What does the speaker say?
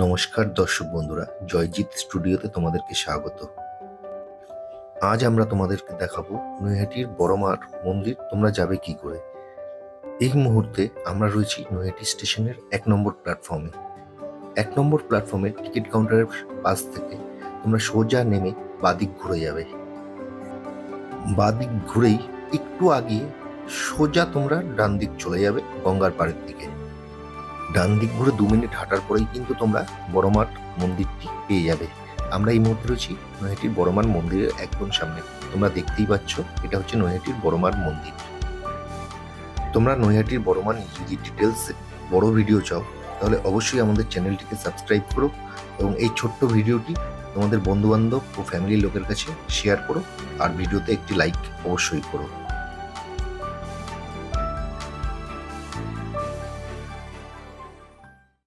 নমস্কার দর্শক বন্ধুরা, জয়জিৎ স্টুডিওতে তোমাদেরকে স্বাগত। আজ আমরা তোমাদেরকে দেখাবো নৈহাটির বড়মার মন্দির, তোমরা যাবে কি করে? এই মুহূর্তে আমরা রয়েছি নৈহাটি স্টেশনের এক নম্বর প্ল্যাটফর্মে। এক নম্বর প্ল্যাটফর্মের টিকিট কাউন্টারের পাশ থেকে তোমরা সোজা নেমে বাদিক ঘুরে যাবে। বাদিক ঘুরেই একটু আগিয়ে সোজা তোমরা ডান দিক চলে যাবে গঙ্গার পাড়ের দিকে। ডান দিক ঘুরে দু মিনিট হাঁটার পরেই কিন্তু তোমরা বড়মাঠ মন্দিরটি পেয়ে যাবে। আমরা এই মুহূর্তে রয়েছি নৈহাটির বড়মার মন্দিরের একদম সামনে। তোমরা দেখতেই পাচ্ছ, এটা হচ্ছে নৈহাটির বড়মার মন্দির। তোমরা নৈহাটির বড়মার যদি ডিটেলস বড় ভিডিও চাও, তাহলে অবশ্যই আমাদের চ্যানেলটিকে সাবস্ক্রাইব করো এবং এই ছোট্ট ভিডিওটি তোমাদের বন্ধুবান্ধব ও ফ্যামিলির লোকের কাছে শেয়ার করো। আর ভিডিওতে একটি লাইক অবশ্যই করো।